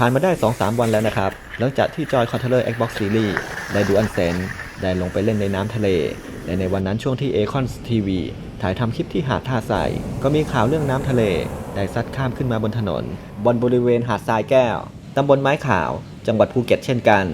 ผ่านมาได้ 2-3 วันแล้วนะครับ หลังจากที่จอยคอนเทเลอร์ Xbox Series ได้ดูอันเซนได้ลงไปเล่นในน้ำทะเล และในวันนั้นช่วงที่ a c o n TV ถ่ายทำคลิปที่หาดท่าทรายก็มีข่าวเรื่องน้ำทะเล ได้ซัดข้ามขึ้นมาบนถนน บนบริเวณหาดทรายแก้วตำบลไม้ขาว จังหวัดภูเก็ตเช่นกัน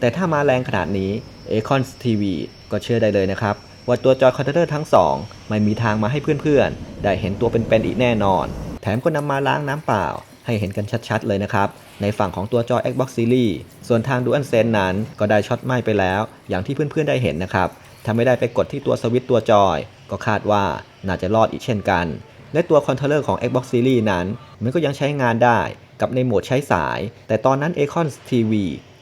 แต่ถ้ามาแรงขนาดนี้ a c o n TV ก็เชื่อได้เลยนะครับ ว่าตัวจอยคอนเทเลอร์ทั้งสองไม่มีทางมาให้เพื่อนๆ ได้เห็นตัวเป็นๆอีกแน่นอน แถมก็นำมาล้างน้ำเปล่า ให้เห็นกันชัดๆเลยนะครับ ในฝั่งของตัวจอ Xbox Series ส่วนทาง DualSense นั้นก็ได้ช็อตไหม้ไปแล้ว อย่างที่เพื่อนๆได้เห็นนะครับถ้าไม่ได้ไปกดที่ตัวสวิตตัวจอย ก็คาดว่าน่าจะรอดอีกเช่นกัน และตัวคอนโทรลเลอร์ของ Xbox Series นั้น มันก็ยังใช้งานได้กับในโหมดใช้สาย แต่ตอนนั้น Acon TV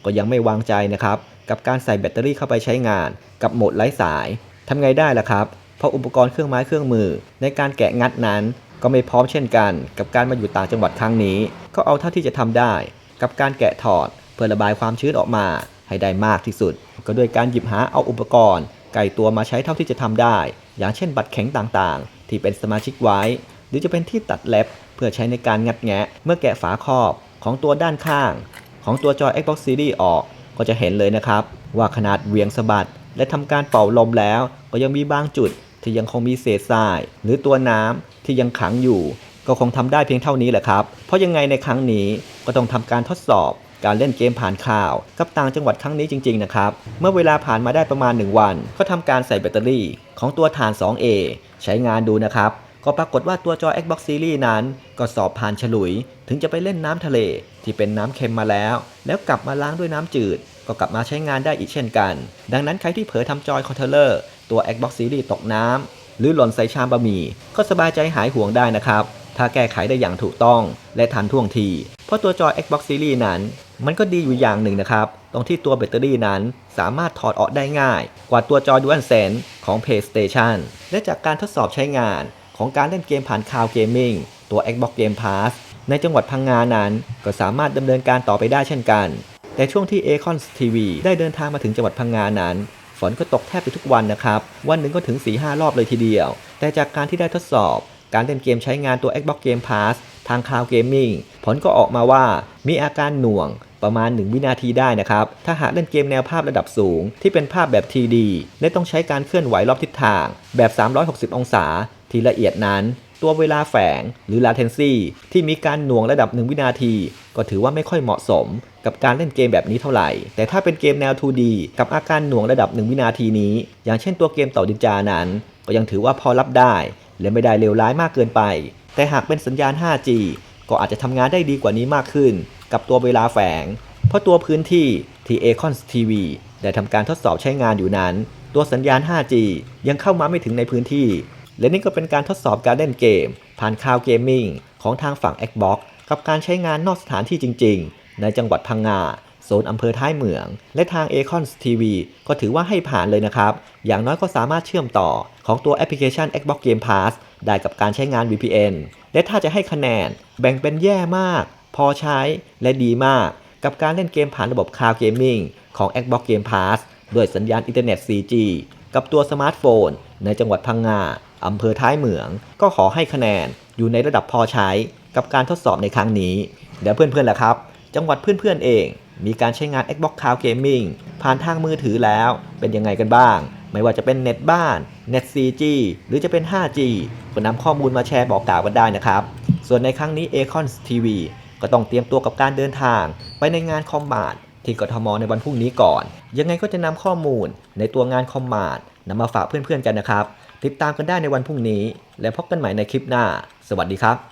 ก็ยังไม่วางใจนะครับ กับการใส่แบตเตอรี่เข้าไปใช้งาน กับโหมดไร้สายทำไงได้ล่ะครับ เพราะอุปกรณ์เครื่องไม้เครื่องมือ ในการแกะงัดนั้น ก็ไม่พร้อมเช่นกันกับการมาอยู่ต่างจังหวัดครั้งนี้ ก็เอาเท่าที่จะทำได้ กับการแกะถอดเพื่อระบายความชื้นออกมา ให้ได้มากที่สุด ก็โดยการหยิบหาเอาอุปกรณ์ไก่ตัวมาใช้เท่าที่จะทำได้ อย่างเช่นบัตรแข็งต่างๆ ที่เป็นสมาชิกไว้ หรือจะเป็นที่ตัดเล็บ เพื่อใช้ในการงัดแงะ เมื่อแกะฝาครอบของตัวด้านข้าง ของตัวจอ Xbox Series ออกก็จะเห็นเลยนะครับ ว่าขนาดเวียงสะบัดและทำการเป่าลมแล้ว ก็ยังมีบางจุด ที่ยังคงมีเศษทราย หรือตัวน้ำที่ยังขังอยู่ ก็คงทำได้เพียงเท่านี้แหละครับ เพราะยังไงในครั้งนี้ก็ต้องทำการทดสอบการเล่นเกมผ่านข่าว กับต่างจังหวัดครั้งนี้จริง ๆ นะครับ เมื่อเวลาผ่านมาได้ประมาณ 1 วัน ก็ทำการใส่แบตเตอรี่ของตัวฐาน 2A ใช้งานดูนะครับ ก็ปรากฏว่าตัวจอ Xbox Series นั้น ก็สอบผ่านฉลุย ถึงจะไปเล่นน้ำทะเล ที่เป็นน้ำเค็มมาแล้ว แล้วกลับมาล้างด้วยน้ำจืด ก็กลับมาใช้งานได้อีกเช่นกัน ดังนั้นใครที่เผลอทำจอยคอนโทรลเลอร์ ตัว Xbox Series ตกน้ำหรือหล่นใส่ชามบะหมี่ ก็สบายใจหายห่วงได้นะครับ ถ้าแก้ไขได้อย่างถูกต้องและทันท่วงที เพราะตัวจอ Xbox Series นั้น มันก็ดีอยู่อย่างหนึ่งนะครับ ตรงที่ตัวแบตเตอรี่นั้นสามารถถอดออกได้ง่าย กว่าตัวจอ DualSense ของ PlayStation และจากการทดสอบใช้งานของการเล่นเกมผ่านคาวเกมมิ่งตัว Xbox Game Pass ในจังหวัดพังงานั้นก็สามารถดำเนินการต่อไปได้เช่นกัน แต่ช่วงที่ Acon TV ได้เดินทางมาถึงจังหวัดพังงานั้น ฝนก็ตกแทบจะทุกวันนะครับ วันหนึ่งก็ถึง 4-5 รอบเลยทีเดียว แต่จากการที่ได้ทดสอบ การเล่นเกมใช้งานตัว Xbox Game Pass ทาง Cloud Gaming ผลก็ออกมาว่ามีอาการหน่วงประมาณ 1 วินาทีได้นะครับ ถ้าหากเล่นเกมแนวภาพระดับสูง ที่เป็นภาพแบบ TD และต้องใช้การเคลื่อนไหวรอบทิศทาง แบบ 360 องศา ที่ละเอียดนั้น ตัวเวลาแฝงหรือ latency ที่มีการหน่วงระดับ 1 วินาที ก็ถือว่าไม่ค่อยเหมาะสมกับการเล่นเกมแบบนี้เท่าไหร่ แต่ถ้าเป็นเกมแนว 2D กับอาการหน่วงระดับ 1 วินาทีนี้ อย่างเช่นตัวเกมต่อดินจานั้น ก็ยังถือว่าพอรับได้ และไม่ได้เลวร้ายมากเกินไป แต่หากเป็นสัญญาณ 5G ก็อาจจะทำงานได้ดีกว่านี้มากขึ้น กับตัวเวลาแฝง เพราะตัวพื้นที่ที่ Acon TV ได้ทำการทดสอบใช้งานอยู่นั้น ตัวสัญญาณ 5G ยังเข้ามาไม่ถึงในพื้นที่ และนี่ก็เป็นการทดสอบการเล่นเกม ผ่านคาวเกมมิ่งของทางฝั่ง Xbox กับการใช้งานนอกสถานที่จริง ๆ ในจังหวัดพังงาโซนอำเภอท้ายเหมือง และทาง Acon TV ก็ถือว่าให้ผ่านเลยนะครับ อย่างน้อยก็สามารถเชื่อมต่อของตัวแอปพลิเคชัน Xbox Game Pass ได้กับการใช้งาน VPN และถ้าจะให้คะแนน แบ่งเป็นแย่มาก พอใช้และดีมาก กับการเล่นเกมผ่านระบบ Cloud Gaming ของ Xbox Game Pass ด้วยสัญญาณอินเทอร์เน็ต 4G กับตัวสมาร์ทโฟน ในจังหวัดพังงา อำเภอท้ายเหมือง ก็ขอให้คะแนนอยู่ในระดับพอใช้กับการทดสอบในครั้งนี้เดี๋ยวเพื่อนๆล่ะครับ จังหวัดเพื่อนๆเอง มีการใช้งาน Xbox Cloud Gaming ผ่านทางมือถือแล้วเป็นยังไงกันบ้าง ไม่ว่าจะเป็นเน็ตบ้านเน็ต 4G หรือจะเป็น 5G ก็นำข้อมูลมาแชร์บอกกล่าวกันได้นะครับ ส่วนในครั้งนี้ Acon TV ก็ต้องเตรียมตัวกับการเดินทาง ไปในงานคอมมาดที่กทมในวันพรุ่งนี้ก่อน ยังไงก็จะนำข้อมูลในตัวงานคอมมาดนำมาฝากเพื่อนๆกันนะครับ ติดตามกันได้ในวันพรุ่งนี้ และพบกันใหม่ในคลิปหน้า สวัสดีครับ